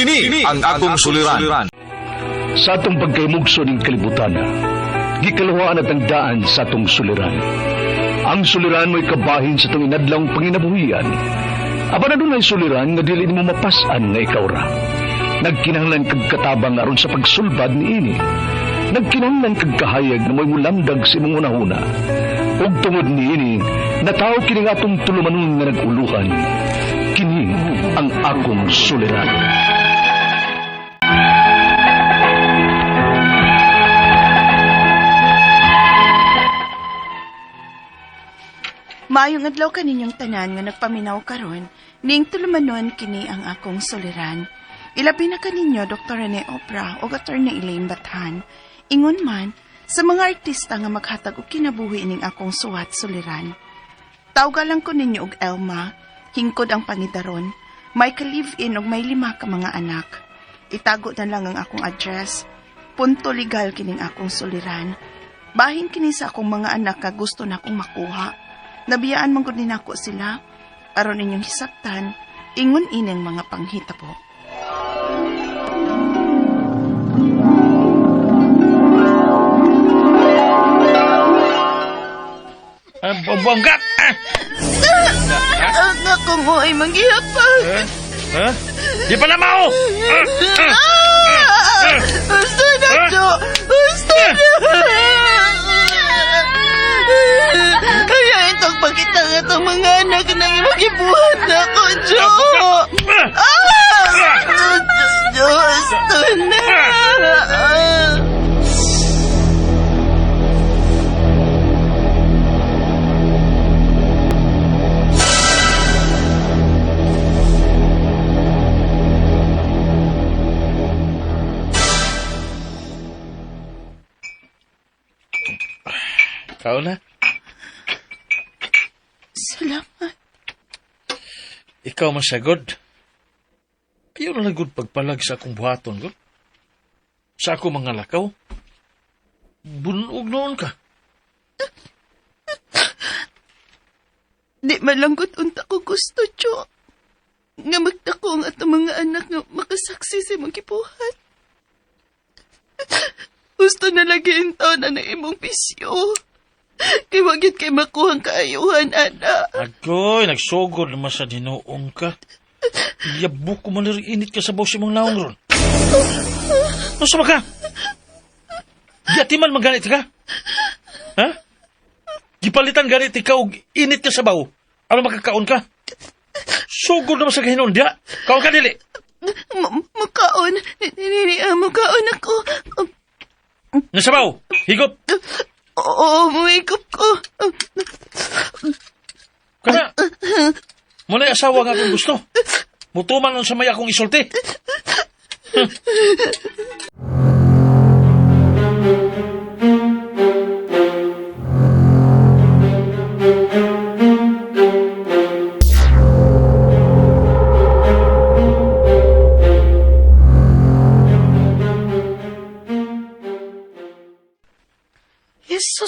Kini ang akong suliran. Sa atong pagkaymugso ng kalibutan, gikalawaan at ang daan sa atong suliran. Ang suliran mo'y kabahin sa itong inadlang panginabuhian. Aba na doon ay suliran nga dili mo mapasan nga ikaw ra. Nagkinahanglan kag katabang aron sa pagsulbad ni ini. Nagkinahanglan kag kahayag na mo'y mulamdag sa imong unahuna. Ug tungod ni ini, nataw kini nga atong tulumanon nga naguluhan. Kini ang akong suliran. Maayong adlaw kaninyong tanan nga nagpaminaw karon, ning tulumanon kini ang akong soliran. Ilabi na kaninyo Dr. Rene Opra o Attorney Elaine Bathan. Ingon man, sa mga artista nga maghatag og kinabuhi ning akong suwat soliran. Tawga lang ko ninyo og Elma, hingkod ang pangidaron, may ka-live-in og may lima ka mga anak. Itago na lang ang akong address. Punto legal kining akong soliran. Bahin kini sa akong mga anak nga gusto na akong makuha. Nabiyaan man gud ni nako sila aron inyong hisabtan ingon ining mga panghitabo. Ah, bonggat! Ah! Ang ako mo ay manggihapag. Ha? Di pa na mao! Ah! Ah! Gusto na Ah! to! Gusto na! Kaya itong pagkita nga itong mga anak na imagibuhat na ko, Jo! Ah! Ah! Diyos, gusto na! Kau na. Salamat. Ikaw masagod. Ayaw na lagod pagpalag sa akong buhaton, God. Sa ako mga lakaw. Bunog noon ka. Di malanggot unta ko gusto, Jo. Nga magdako ang atong mga anak nga makasaksi sa imong kibuhat. Gusto na lagi ang taon na imong pisyo. Kay wagit kay makuhang kaayuhan, ana. Agoy, nagsugod naman sa dinoong ka. Yabo ko man rin init ka sa bawsi mong naong ron. Masa ba ka? Yatiman maganit ka? Ha? Gipalitan ganit ikaw init ka sa baw. Ano makakaon ka? Sugod naman sa kahinon, diya. Kaon ka dili. Makaon. Uh, makaon ako. Nasa baw. Higop. Oo, muikop ko. Kana. Muna yung asawa nga akong gusto. Mutuman nun sa may akong isulti.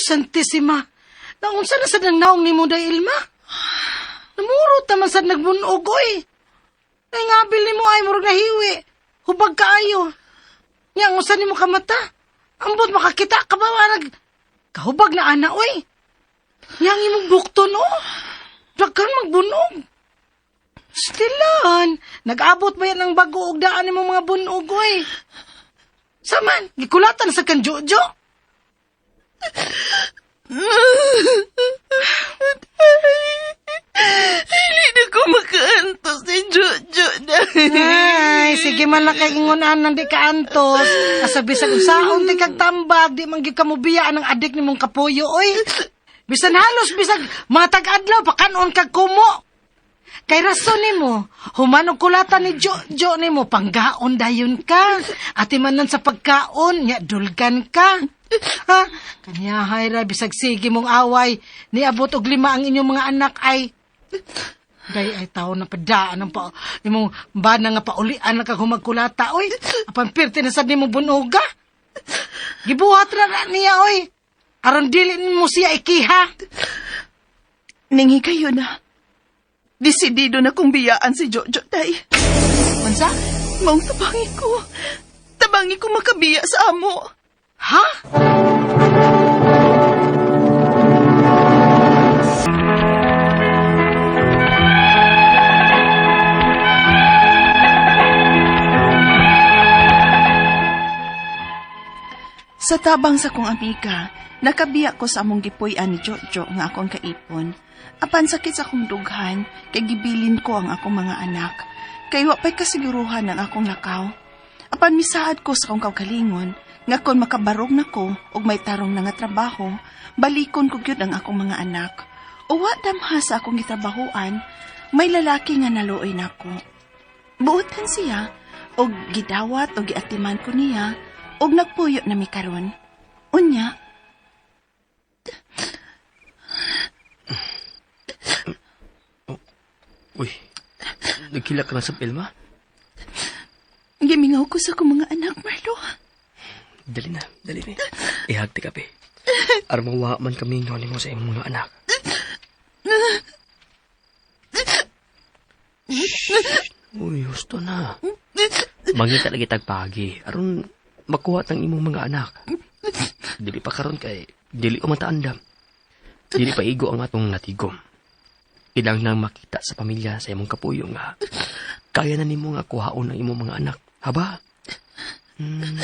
Jesus Santissima. Naunsa na sa naong ni mo da Ilma? Namurot naman sa nagbunog, oy. Ay nga ni mo ay murag nahiwi. Hubag kaayo. Nga unsa ni mo kamata? Ambot makakita ka ba nag kahubag na ana, oy. Yang imong bukto no? Dagkan magbunog. Stilan, nag-abot ba yan ng bago og daan ni mga bunog, oy? Saman, gikulatan sa kan Jojo. Hindi na ko makaantos ni Jojo na. Ay, sige man lang kay ingunan di ka antos. Asabi sa unsaon di kag tambag, di man gyud ka adik nimong kapuyo, oy. Bisan halos bisag matag adlaw pakanon kag kumo. Kay rason nimo, human og kulatan ni Jojo nimo panggaon dayon ka. Ati manan sa pagkaon, nya dulgan ka. Ha? Kanya hayra bisag sige mong away, niabot og lima ang inyong mga anak ay Day ay tao na padaan ng pa, imong bana nga paulian na kag humagkulata, oy. Apan pirti na sad nimo bunuga. Gibuhat ra na niya, oy. Aron dili mo siya ikiha. Ningi kayo na. Desidido na kong biyaan si Jojo, tay. Mansa? Maong tabangi ko. Tabangi ko makabiya sa amo. Ha? Sa tabang sa kong amiga, nakabiya ko sa among gipuy-an ni Jojo nga akong kaipon. Apan sakit sa akong dughan, kay gibilin ko ang akong mga anak. Kay wa pa'y kasiguruhan ang akong lakaw. Apan misaad ko sa akong kaukalingon, nga kon makabarog na ko og may tarong na nga trabaho, balikon ko gyud ang akong mga anak. O wa damha sa akong gitrabahoan, may lalaki nga naluoy nako. Buotan siya, og gidawat og giatiman ko niya, og nagpuyo na mi karon. Unya, Uy, nagkila ka na sa pilma? gimingaw ko sa akong mga anak, Marlo. Dali na, dali na. Ihagti ka, pe. Armawa man kami nga mo sa imong mga anak. Shh. Uy, gusto na. Mangita lagi tagpagi. Aron makuha tang imong mga anak. Dili pa karon kay dili o mataandam. Dili pa igo ang atong natigom. Ilang nang makita sa pamilya sa imong kapuyo nga kaya na nimo nga kuhaon ang imong mga anak. Haba? Hmm.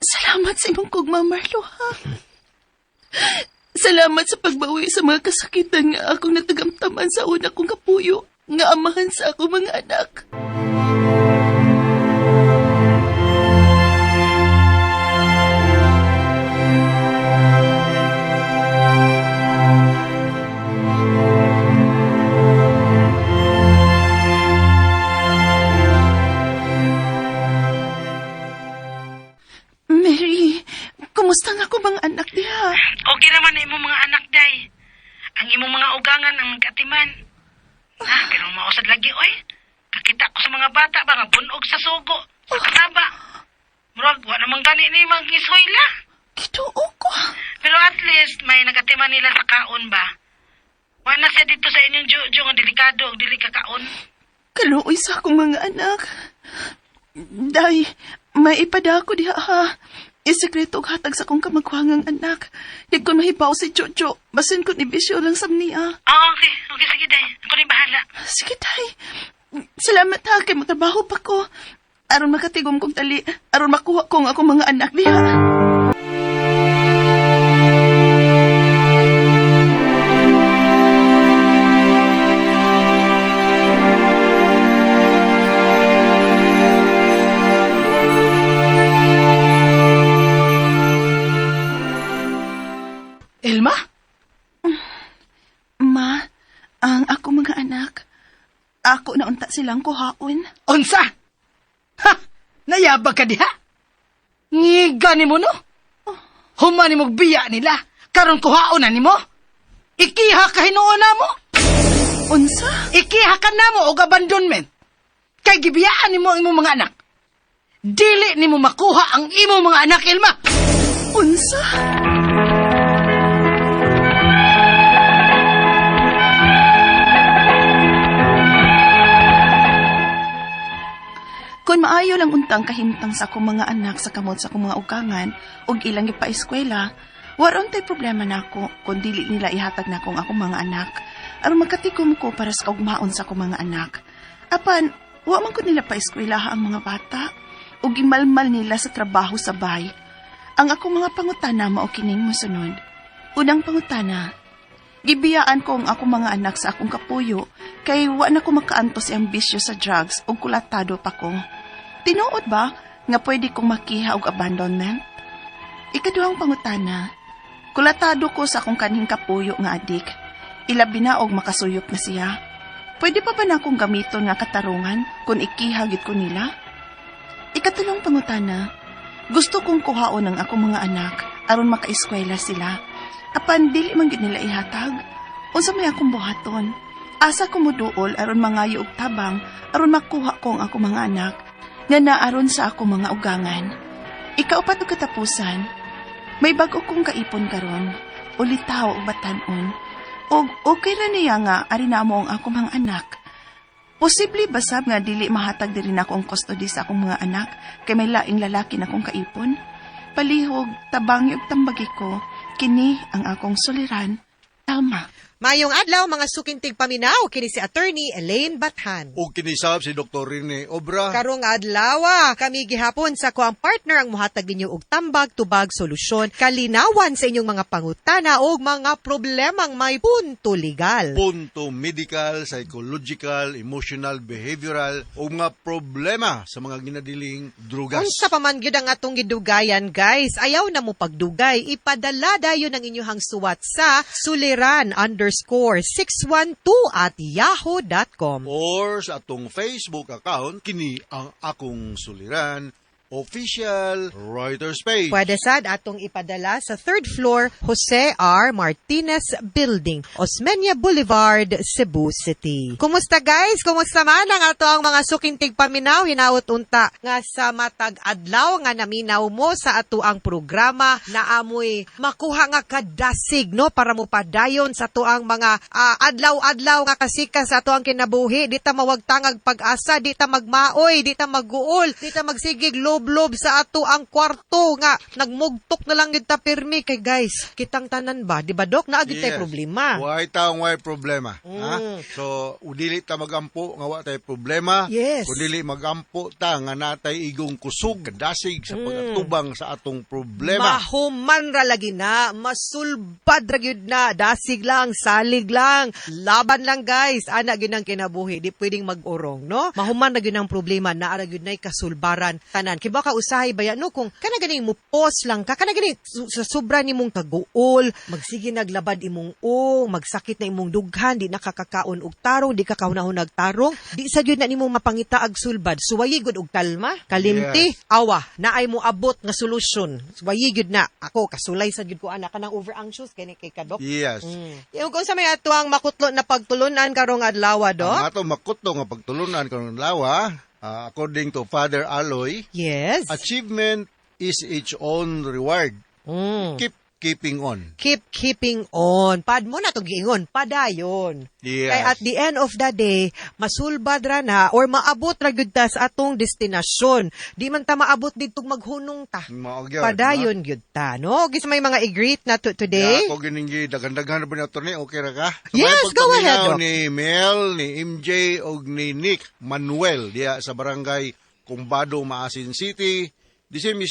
Salamat sa imong kugma, Marlo, ha? Salamat sa pagbawi sa mga kasakitan nga akong natagamtaman sa una kong kapuyo nga amahan sa akong mga anak. Delikado og dili kakaon. Kaluoy sa akong mga anak. Day, may ipada ko diha ha. Isekreto og hatag sa akong kamagwangang anak. Di ko mahibaw si Jojo. Basin ko ni Bisyo lang sa niya. Oo, okay. Okay, sige, day. Ako rin bahala. Sige, Day. Salamat ha, kay trabaho pa ko. Aron makatigom kong tali, aron makuha kong akong mga anak diha. Elma? Ma, ang ako mga anak, ako na unta silang kuhaon. Unsa? Ha? Nayabag ka diha? Ngiga ni mo no? Huma ni mo biya nila. Karon kuhaon na ni mo? Ikiha ka hinuuna mo? Unsa? Ikiha ka na mo og abandonment. Kay gibiyaan ni mo imong mga anak. Dili ni mo makuha ang imong mga anak, Ilma. Unsa? Kung maayo lang untang kahimtang sa akong mga anak sa kamot sa akong mga ugangan ug ilang ipa-eskwela, waron tay problema nako kung dili nila ihatag na akong akong mga anak aron magkatikom ko para sa kaugmaon sa akong mga anak. Apan, wa man ko nila pa-eskwelaha ang mga bata ug gimalmal nila sa trabaho sa bay. Ang akong mga pangutana mao kining mosunod. Unang pangutana, Gibiyaan ko ang akong mga anak sa akong kapuyo kay wa na ko makaantos ang bisyo sa drugs ug kulatado pa ko. Tinuod ba nga pwede kong makiha og abandonment? Ikaduhang pangutana, kulatado ko sa akong kanhing kapuyo nga adik. Ilabi na og makasuyop na siya. Pwede pa ba na akong gamiton nga katarungan kung ikihagit ko nila? Ikatulong pangutana, gusto kong kuhaon ang akong mga anak aron makaeskwela sila. Apan dili man gid nila ihatag. Unsa may akong buhaton? Asa ko muduol aron mangayo og tabang aron makuha ko ang akong mga anak nga naaron sa akong mga ugangan. Ikaupat og katapusan, may bag-o kong kaipon karon, ulitaw og batan-on. Og okay ra niya nga ari na mo ang akong mga anak. Posible basab nga dili mahatag diri na akong custody sa akong mga anak kay may laing lalaki na akong kaipon. Palihog, tabang ug tambagi ko, kini ang akong suliran. Tama. Mayong adlaw mga sukintig paminaw kini si attorney Elaine Bathan. O kinisab si Dr. Rene Obra. Karong adlaw ah, kami gihapon sa kuang partner ang muhatag ninyo og tambag tubag solusyon kalinawan sa inyong mga pangutana o mga problemang may punto legal. punto medical, psychological, emotional, behavioral o mga problema sa mga ginadiling drugas. Unsa pa man gyud ang atong gidugayan guys, ayaw na mo pagdugay, ipadala dayon ang inyong suwat sa suliran underscore 612 at yahoo.com. Or sa atong Facebook account, kini ang akong suliran, official writer's page. Pwede sad atong ipadala sa third floor Jose R. Martinez Building, Osmeña Boulevard, Cebu City. Kumusta guys? Kumusta man ang ato ang mga sukintig paminaw? Hinaot unta nga sa matag adlaw nga naminaw mo sa ato ang programa na amoy makuha nga kadasig no para mo padayon sa ato ang mga ah, adlaw-adlaw nga kasika sa ato ang kinabuhi. Di ta mawagtangag pag-asa, di ta magmaoy, di ta magguol, di ta magsigig lob-lob sa ato ang kwarto nga nagmugtok na lang ta pirmi kay guys. Kitang tanan ba? Di ba dok? Naagit tay problema. Why taong why problema. Ha? Mm. So, udili ta magampo nga wa tay problema. Yes. Udili magampo ta nga natay igong kusog, kadasig Mm. sa pagtubang sa atong problema. Mahuman ra lagi na, masulbad ra gyud na, dasig lang, salig lang, laban lang guys. Ana gyud ang kinabuhi, di pwedeng mag-urong, no? Mahuman ra gyud ang problema, naa ra gyud nay kasulbaran tanan. Kay baka usahay baya no kung kana ganing mo pause lang ka, kana ganing sa sobra nimong kaguol, magsige naglabad imong ong, magsakit na imong dughan, di nakakakaon og tarong, di ka kaunahon nagtarong, di sa gyud na nimong mapangita ag sulbad. Suwayi gud og kalma, kalimti, Yes. awa naay mo abot nga solusyon wayi gyud na ako kasulay sad gyud ko ana kanang over anxious kani kay kadok Yes. mm. yung kung sa may ato ang makutlo na pagtulunan karong adlaw do Ang ato makuto nga pagtulunan karong lawa, ah, according to Father Aloy, yes achievement is its own reward. Mm. Keep keeping on. keep keeping on pad mo na to giingon padayon Yes. kay at the end of the day masulbad ra na or maabot ra gyud ta sa atong destinasyon di man ta maabot didtong maghunong ta Mao gyud, padayon gyud ta no gis may mga i-greet na to today Ya, ako giningi dagan-dagan ba na ni okay ra ka? Yes, May go ahead, Doc. Ni Mel, ni MJ ug ni Nick Manuel diya sa barangay Kumbado, Maasin City. The same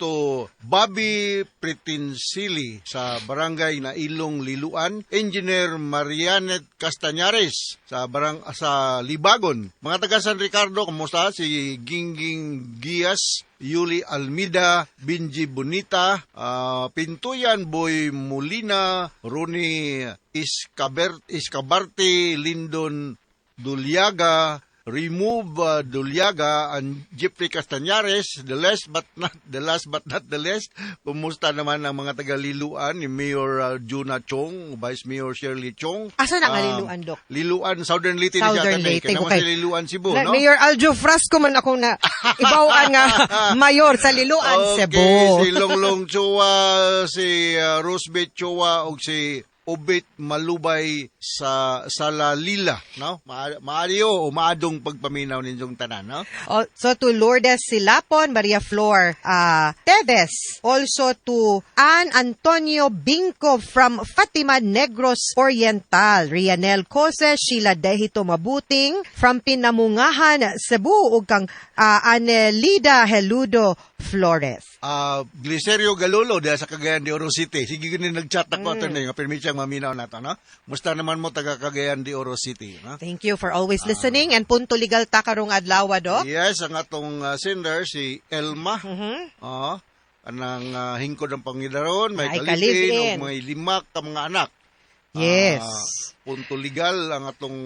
to Bobby Pretinsili sa barangay na Ilong Liluan, Engineer Marianet Castañares sa barang sa Libagon. Mga taga San Ricardo, kumusta si Gingging Gias, Yuli Almida, Binji Bonita, ah, Pintuyan Boy Molina, Roni Iscaber, Iscabarte, Lindon Dulyaga, Remove uh, Dulyaga and Jeffrey Castañares, the last but not the last but not the least. Kumusta naman ang mga taga-Liluan ni Mayor uh, Juna Chong, Vice Mayor Shirley Chong. asa na nga Um, liluan dok Liluan, Southern Leyte. Southern ni Leyte, Kaya okay. si Liluan Cebu, Na- no? Mayor Aljo Frasco man ako na ibawaan nga mayor sa Liloan, okay, Cebu. si Longlong Chua, si uh, Rosbeth Chua, o si Obit Malubay sa Salalila, no? Ma- Maario o maadong pagpaminaw ninyong tanan, no? Oh, so to Lourdes Silapon, Maria Flor uh, Teves. Also to Ann Antonio Binco from Fatima Negros Oriental. Rianel Cose, Sheila Dehito Mabuting from Pinamungahan, Cebu. Ug kang uh, Anelida Heludo Flores. Ah, Glicerio Galolo dahil sa Cagayan de Oro City. Sige gini nag-chat ako mm. nga permitsang maminaw nato, no? Musta naman mo taga Cagayan de Oro City, no? Thank you for always listening and punto legal ta karong adlaw do. Yes, ang atong uh, sender si Elma. Mhm. Oo. anang uh, hingkod ng Pangidaron, may Ay, kalisin, o may lima ka mga anak. Yes. Ah, punto legal ang atong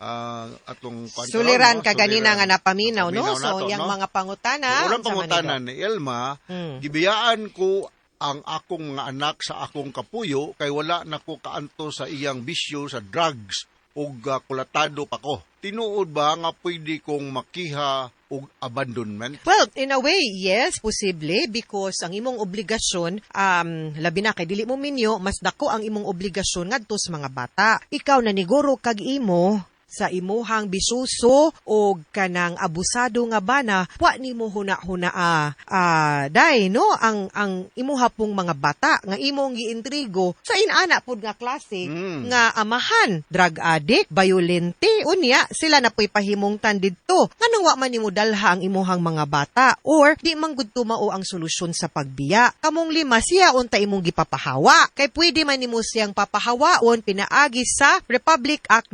ah, atong Suliran ka ganina nga napaminaw, no? Napaminaw So, nato, yung no? mga pangutana. Ang unang unsa man pangutanan ito? ni Elma, Hmm. gibiyaan ko ang akong nga anak sa akong kapuyo kay wala na ko kaanto sa iyang bisyo sa drugs ug ah, kulatado pa ko. Tinuod ba nga pwede kong makiha og abandonment? Well, in a way, yes, posible because ang imong obligasyon, um, labi na kay dili mo minyo, mas dako ang imong obligasyon ngadto sa mga bata. Ikaw na niguro kag imo, sa imuhang bisuso o kanang abusado nga bana wa nimo huna-huna ah, ah, dai no? Ang ang imuha pong mga bata nga imong giintrigo sa inana pud nga klase Mm. nga amahan drug addict violente unya sila na po'y pahimungtan didto. Nganong wa man nimo dalha ang imuhang mga bata? Or di man gud mao ang solusyon sa pagbiya? Kamong lima siya unta imong gipapahawa. Kay pwede man nimo siyang papahawaon pinaagi sa Republic Act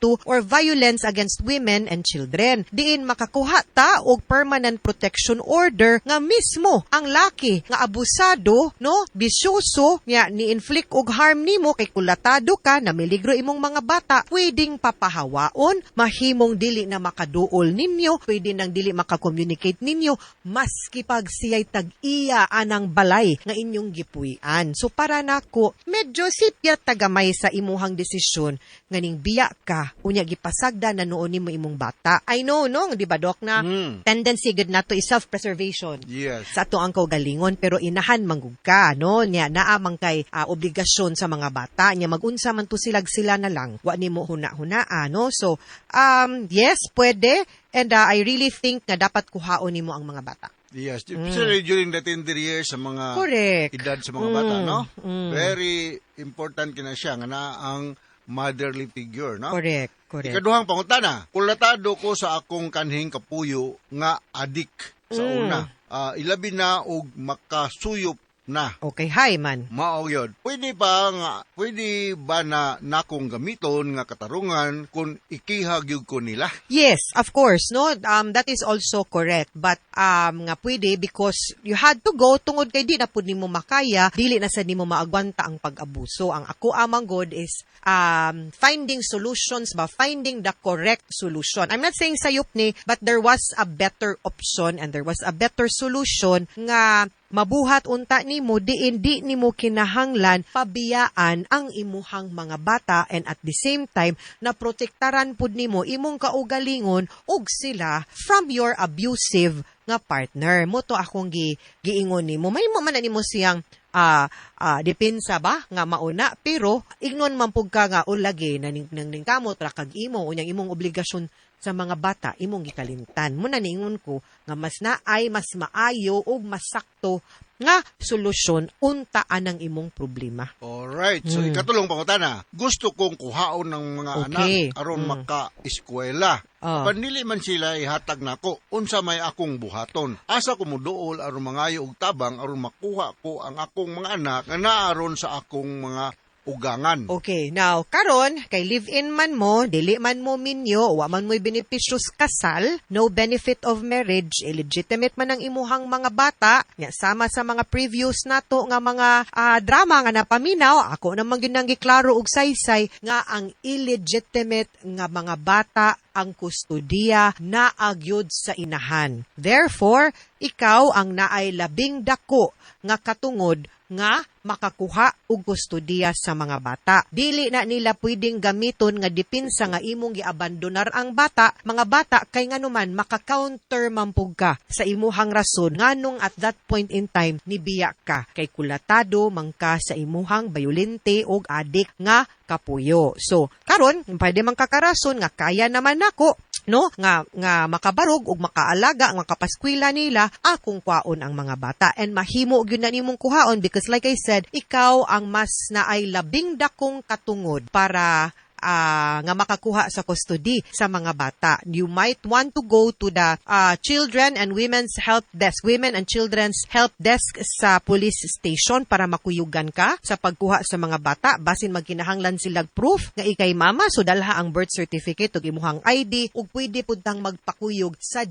9262 or Violence Against Women and Children. Diin makakuha ta og permanent protection order nga mismo ang laki nga abusado no? Bisyoso nya ni-inflict og harm nimo kay kulatado ka na miligro imong mga bata pwedeng papahawaon. Mahimong dili na makaduol ninyo pwede nang dili maka-communicate ninyo maski pag siya'y tag-iya anang balay nga inyong gipuy-an. So para nako medyo sipya tagamay sa imuhang desisyon nga ning biya ka unya gipasagda na noon nimo imong bata. I know no? Di ba dok na Mm. tendency good na to is self-preservation. Yes. sa ato ang kaugalingon pero inahan manggug ka no? Nya naa man kay ah, obligasyon sa mga bata. Nya magunsa man to silag sila na lang. Wa nimo huna-hunaa no? So um yes pwede. And ah, I really think nga dapat kuhaon nimo ang mga bata. Yes. Especially during the tender years sa mga correct. edad sa mga bata, Mm, no? mm. Very important kina siya nga na ang motherly figure, no? correct correct Ikaduhang pangutana, kulatado ko sa akong kanhing kapuyo nga adik sa Mm. una. Ah, ilabi na og makasuyop na. okay hi man Mao yun. Pwede ba nga, pwede ba na nakong gamiton nga katarungan kung ikihag yun ko nila? Yes, of course, no. Um that is also correct. But um nga pwede because you had to go tungod kay di na pud nimo makaya, dili na sa nimo maagwanta ang pag-abuso. Ang ako amang god is um finding solutions ba finding the correct solution. I'm not saying sayop ni, but there was a better option and there was a better solution nga mabuhat unta nimo diin di nimo kinahanglan pabiyaan ang imuhang mga bata and at the same time na protektaran pud nimo imong kaugalingon ug sila from your abusive nga partner. Mo to akong gi giingon nimo may mo man nimo siyang ah ah, depensa ba nga mauna pero ignon man pug ka nga ulagi na ning nang kamot ra kag imo unyang imong obligasyon sa mga bata imong gikalimtan mo na niingon ko nga mas naay mas maayo ug mas sakto nga solusyon untaan ang imong problema Alright. So, Mm. ikatulong pangutana. Gusto kong kuhaon ng mga Okay. anak aron Mm. maka-eskwela. Ah. Panili man sila ihatag nako unsa may akong buhaton. Asa ko muduol aron mangayo og tabang aron makuha ko ang akong mga anak nga naaron sa akong mga ugangan. Okay, now, karon kay live-in man mo, dili man mo minyo, wa man mo'y benepisyo sa kasal, no benefit of marriage, illegitimate man ang imuhang mga bata, nga sama sa mga previous nato nga mga ah, drama nga napaminaw, ako naman ginang giklaro og saysay nga ang illegitimate nga mga bata ang kustudiya na agyod sa inahan. Therefore, ikaw ang naay labing dako nga katungod nga makakuha og kustudiya sa mga bata. Dili na nila pwedeng gamiton nga depensa nga imong giabandonar ang bata, mga bata kay nganuman maka-counter mampug ka sa imuhang rason nganong at that point in time nibiya ka kay kulatado mangka sa imuhang bayolente og adik nga kapuyo. So, karon pwede man kakarason nga kaya naman nako no? Nga nga makabarog ug makaalaga ang makapaskwela nila akong kwaon ang mga bata. And mahimo gyud na nimong kuhaon because like I said ikaw ang mas naay labing dakong katungod para ah, nga makakuha sa custody sa mga bata. You might want to go to the ah, Children and Women's Help Desk, Women and Children's Help Desk sa police station para makuyugan ka sa pagkuha sa mga bata. Basin magkinahanglan silag proof nga ikay mama, so dalha ang birth certificate ug imuhang ID ug pwede pud tang magpakuyog sa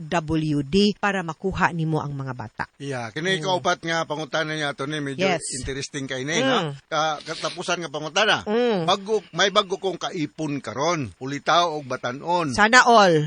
DSWD para makuha nimo ang mga bata. Yeah, kini kaupat nga pangutana niya to ni medyo Mm. Yes. interesting kay ni Mm. no? Ka, katapusan nga pangutana. Mm. Bago may bago kong kaipon karon, ulitaw og batanon. Sana all.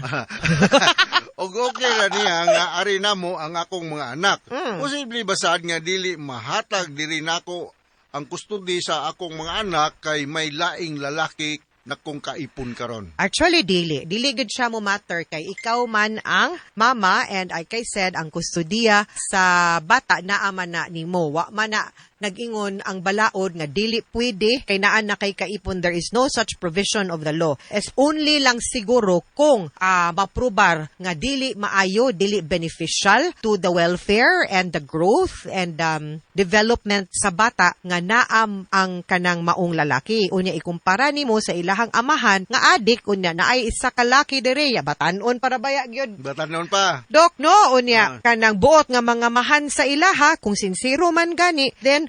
og okay ra niya nga ari na mo ang akong mga anak. Mm. Posible ba sad nga dili mahatag diri nako ang kustudi sa akong mga anak kay may laing lalaki na kong kaipon karon. Actually, dili. Dili gud siya mo matter kay ikaw man ang mama and I said, ang kustudiya sa bata na ama na nimo. Wa man na nagingon ang balaod nga dili pwede kay naan na kay kaipon there is no such provision of the law. As only lang siguro kung ah, maprobar nga dili maayo, dili beneficial to the welfare and the growth and um, development sa bata nga naam ang kanang maong lalaki. Unya ikumpara nimo sa ilahang amahan nga adik unya na ay isa ka laki dire ya batanon para baya gyud Batanon pa. Dok, no, unya, kanang buot nga mga mahan sa ilaha, kung sincero man gani, then,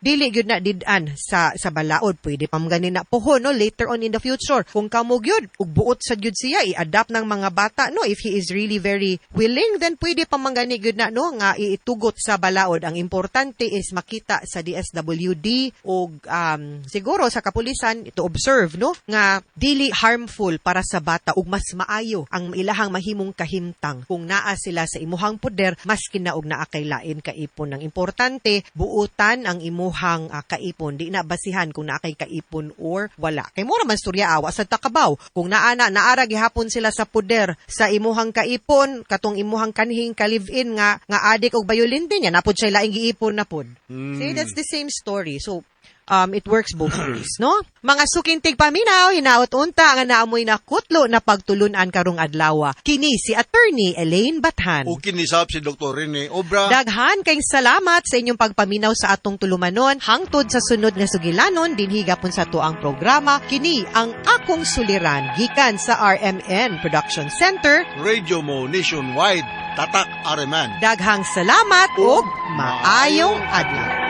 dili gyud na didan sa sa balaod. Pwede pam gani na poho no? Later on in the future. Kung kamo gyud ug buot sa gyud siya i-adapt ng mga bata no? If he is really very willing then pwede pa man gani gyud na no? Nga iitugot sa balaod. Ang importante is makita sa DSWD ug um, siguro sa kapulisan to observe no? Nga dili harmful para sa bata ug mas maayo ang ilahang mahimong kahimtang. Kung naa sila sa imuhang poder maski na og naa kay lain kaipon ang importante buutan ang imuhang ah, kaipon. Di na basihan kung naa kay kaipon or wala. Kay mura man storya awa sa takabaw. Kung naa na naara gihapon sila sa poder sa imuhang kaipon katong imuhang kanhing ka-live-in nga nga adik og bayolente niya napod siya laing giipon na pod see that's the same story. So um, it works both ways, no? Mga sukintig paminaw, hinaot unta nga naamoy na kutlo na pagtulunan karong adlaw. Kini si Attorney Elaine Bathan. O kinisap si Dr. Rene Obra. Daghan kay salamat sa inyong pagpaminaw sa atong tulumanon hangtod sa sunod nga sugilanon dinhi gapon sa tuang programa kini ang akong suliran gikan sa RMN Production Center Radio mo nationwide. Tatak Areman. daghang salamat ug maayong adlaw